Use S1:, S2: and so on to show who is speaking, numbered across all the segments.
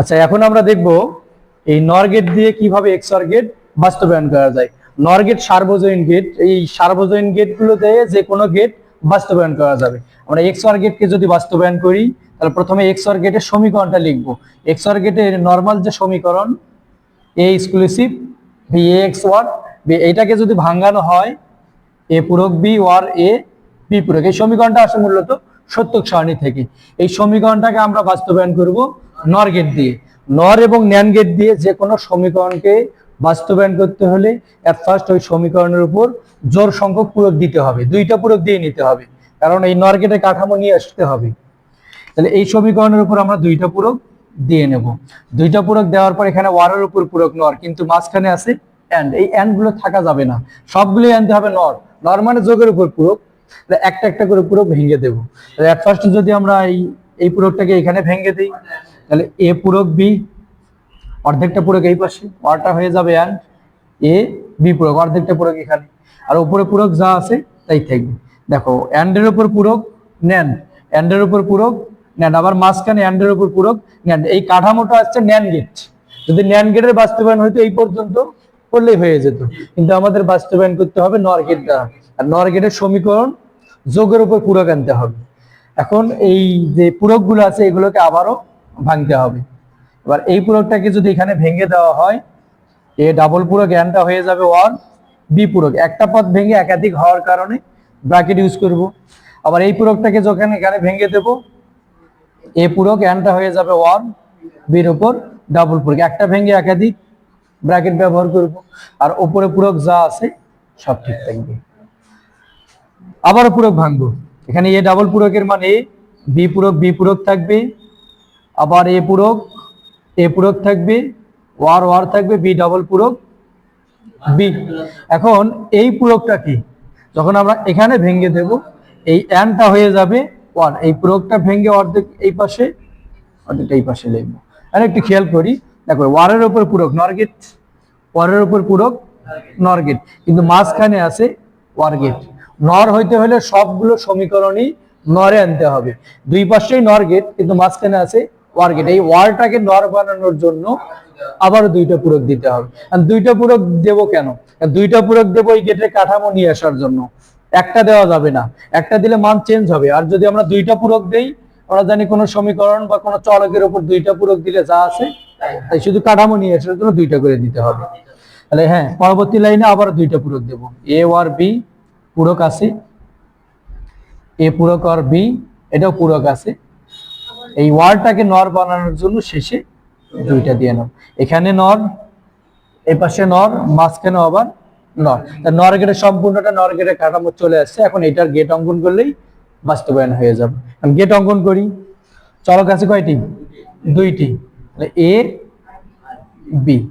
S1: আচ্ছা এখন আমরা দেখব এই নর গেট দিয়ে কীভাবে এক্সঅর গেট বাস্তবায়ন করা যায়। নর গেট সার্বজনীন গেট এই সার্বজনীন গেটগুলো দিয়ে যে কোনো গেট বাস্তবায়ন করা যাবে। আমরা এক্সঅর গেটকে যদি বাস্তবায়ন করি, তাহলে প্রথমে এক্সঅর গেটের সমীকরণটা লিখব। এক্সঅর গেটের নর্মাল যে সমীকরণ A exclusive B A XOR B এইটাকে যদি ভাঙানো হয় এ পূরক বি ওয়ার এ বি পূরক। এই সমীকরণটা আসে মূলত সত্যক সারণী থেকে। এই সমীকরণটাকে আমরা বাস্তবায়ন করব নর গেট দিয়ে। নর এবং ন্যান গেট দিয়ে যে কোনো সমীকরণকে বাস্তবায়ন করতে হলে এট ফার্স্ট ওই সমীকরণের উপর জোর সংখ্যক পূরক দিতে হবে। দুইটা পূরক দিয়ে নিতে হবে। কারণ এই নর গেটের কাঠামো নিয়ে আসতে হবে। তাহলে এই সমীকরণের উপর আমরা দুইটা পূরক দিয়ে নেব। দুইটা পূরক দেওয়ার পর এখানে ওয়ারের উপর পূরক নর, কিন্তু মাঝখানে আছে অ্যান্ড এই অ্যান্ডগুলো থাকা যাবে না। সবগুলোই আনতে হবে নর। নর মানে যোগের উপর পূরক একটা একটা করে পূরক ভেঙে দেবো। এট ফার্স্ট যদি আমরা এই এই পূরকটাকে এখানে ভেঙে দিই তাহলে এ পূরক বি অর্ধেকটা পূরক এই পাশে, ওয়ারটা হয়ে যাবে অ্যান্ড এ বি পূরক, অর্ধেকটা পূরক এখানে। আর উপরে পূরক যা আছে, তাই থাকবে। দেখো অ্যান্ডের উপর পূরক নেন অ্যান্ডের উপর পূরক নেন আবার মাঝখানে অ্যান্ডের উপর পূরক নেন এই কাঠামোটা আসছে ন্যান গেট যদি ন্যান গেটের বাস্তবায়ন হইতো, এই পর্যন্ত করলেই হয়ে যেত। কিন্তু আমাদের বাস্তবায়ন করতে হবে নর গেট দ্বারা। আর নর গেটের সমীকরণ যোগের উপর পূরক আনতে হবে। এখন এই যে পূরকগুলো আছে, এগুলোকে আবারও ভাঙতে হবে। এবার এই পূরকটাকে যদি এখানে ভেঙে দেওয়া হয়, এ ডাবল পূরক জ্ঞানটা হয়ে যাবে ওয়ান বি পূরক একটা পদ ভেঙে একাধিক হওয়ার কারণে ব্র্যাকেট ইউজ করব। আবার এই পূরকটাকে যখন এখানে ভেঙে দেব, এ পূরক জ্ঞানটা হয়ে যাবে ওয়ান বির উপর ডাবল পূরক একটা ভেঙে একাধিক ব্র্যাকেট ব্যবহার করব। আর ওপরে পূরক যা আছে, সব ঠিক থাকবে। আবারও পূরক ভাঙবো। এখানে এ ডাবল পূরকের মানে বি পূরক বি পূরক থাকবে। আবার এ পূরক এ পূরক থাকবে, ওয়ার ওয়ার থাকবে, বি ডাবল পূরক, বি। এখন এই পূরকটা কি? যখন আমরা এখানে ভেঙে দেব, এই অ্যানটা হয়ে যাবে ওয়ান। এই পূরকটা ভেঙে অর্ধেক এই পাশে অর্ধেকটা এই পাশে লিখব। আর একটু খেয়াল করি। দেখো, ওয়ারের ওপর পূরক, নরগেট। ওয়ারের ওপর পূরক, নরগেট। কিন্তু মাঝখানে আছে ওয়ারগেট। নর হইতে হলে সবগুলো সমীকরণই নরে আনতে হবে। দুই পাশেই নর গেট কিন্তু মাঝখানে আছে ওয়ার গেট এই ওয়ারটাকে নর বানানোর জন্য আবারও দুইটা পূরক দিতে হবে। দুইটা পূরক দেব কেন? দুইটা পূরক দেব এই গেটের কাঠামো নিয়ে আসার জন্য। একটা দেওয়া যাবে না। একটা দিলে মান চেঞ্জ হবে। আর যদি আমরা দুইটা পূরক দেই, আমরা জানি কোনো সমীকরণ বা কোনো চলকের উপর দুইটা পূরক দিলে যা আছে, তাই শুধু কাঠামো নিয়ে আসার জন্য দুইটা করে দিতে হবে। তাহলে হ্যাঁ পরবর্তী লাইনে আবার দুইটা পূরক দেব। এ আর বি পূরক আছে। এ পূরক আর বি এটাও পূরক আছে। এই ওয়ার্ডটাকে নর বানানোর জন্য শেষে দুইটা দিয়ে নাও। এখানে নর, এ পাশে নর, মাঝখানে আবার নর। নর গেটের সম্পূর্ণটা নর গেটের কাঠামো চলে আসছে। এখন এটার গেট অঙ্কন করলেই বাস্তবায়ন হয়ে যাবে। আমি গেট অঙ্কন করি। চলক আছে কয়টি? দুইটি। A, B.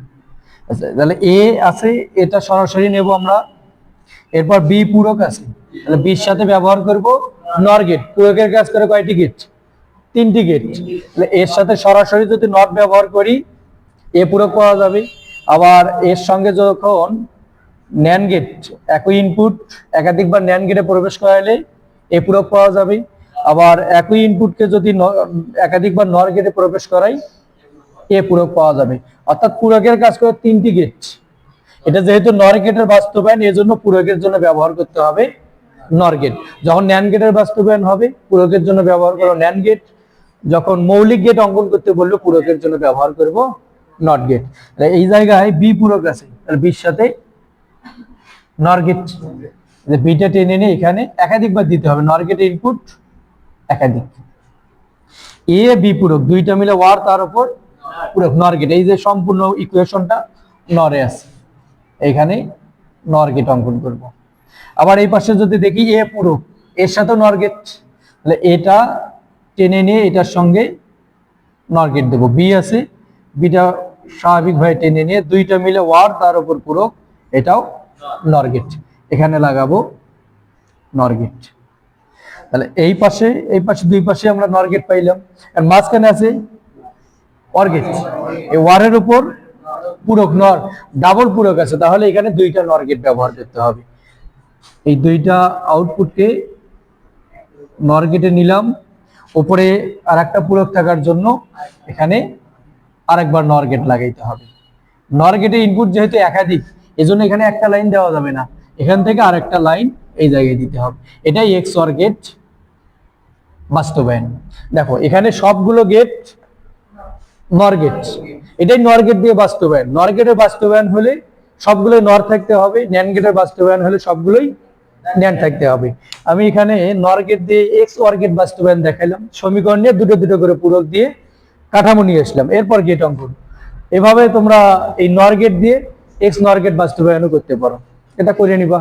S1: আচ্ছা তাহলে এ আছে, এটা সরাসরি নেব আমরা। এরপর বি পূরক আছে। তাহলে বির সাথে ব্যবহার করব নর গেট। পূরকের কাজ করে কয়টি গেট? তিনটি গেটের সাথে সরাসরি যদি নট ব্যবহার করি, এ পূরক পাওয়া যাবে। আবার এর সঙ্গে যখন ন্যান গেট একই ইনপুট একাধিকবার ন্যান গেটে প্রবেশ করাইলে এ পূরক পাওয়া যাবে। আবার একই ইনপুটকে যদি একাধিকবার নর গেটে প্রবেশ করাই, এ পূরক পাওয়া যাবে। অর্থাৎ পূরকের কাজ করে তিনটি গেট এটা যেহেতু নর গেটের বাস্তবায়ন এই জন্য পূরকের জন্য ব্যবহার করতে হবে নর গেট যখন ন্যান গেটের বাস্তবায়ন হবে পূরকের জন্য ব্যবহার করো ন্যান গেট যখন মৌলিক গেট অঙ্কন করতে বলল, পূরকের জন্য ব্যবহার করব নট গেট এই জায়গায় বি পূরক আছে বির সাথে নর গেট যে বিটা টেনে নিয়ে এখানে একাধিকবার দিতে হবে নর গেট ইনপুট একাধিক। এ বি পূরক, দুইটা মিলে ওয়ার তার উপর পূরক নর গেট এই যে সম্পূর্ণ ইকুয়েশনটা নরে আছে, এখানে নর গেট অঙ্কন করব। আবার এই পাশে যদি দেখি এ পূরক, এর সাথে নর গেট তাহলে এটা টেনে নিয়ে এটার সঙ্গে নর গেট দেবো। বি আছে বিটা স্বাভাবিকভাবে টেনে নিয়ে দুইটা মিলে ওয়ার তার উপর পূরক এটাও নর গেট এখানে লাগাবো নর গেট তাহলে এই পাশে এই পাশে দুই পাশে আমরা নর গেট পাইলাম। আর মাঝখানে আছে অর্গেট এই ওয়ারের উপর পূরক নর ডাবল পূরক আছে, তাহলে এখানে দুইটা নর গেট ব্যবহার করতে হবে। এই দুইটা আউটপুটকে নর গেটে নিলাম। উপরে আর একটা পূরক থাকার জন্য এখানে আরেকবার নর গেট লাগাইতে হবে। নর গেটের ইনপুট যেহেতু একাধিক, এজন্য এখানে একটা লাইন দেওয়া যাবে না। এখান থেকে আরেকটা লাইন এই জায়গায় দিতে হবে। এটাই এক্স অর গেট বাস্তবায়ন। দেখো, এখানে সবগুলো গেট নর গেট এটাই নর গেট দিয়ে বাস্তবায়ন। নর গেটের বাস্তবায়ন হলে সবগুলোই নর থাকতে হবে। ন্যান গেটের বাস্তবায়ন হলে সবগুলোই ন্যান থাকতে হবে। আমি এখানে নরগেট দিয়ে এক্স ওয়ার্গেট গেট বাস্তবায়ন দেখাইলাম। সমীকরণ নিয়ে দুটো দুটো করে পূরক দিয়ে কাঠামো নিয়ে আসলাম। এরপর গেট অঙ্কন। এভাবে তোমরা এই নরগেট দিয়ে এক্স নরগেট বাস্তবায়নও করতে পারো। এটা করে নিবা।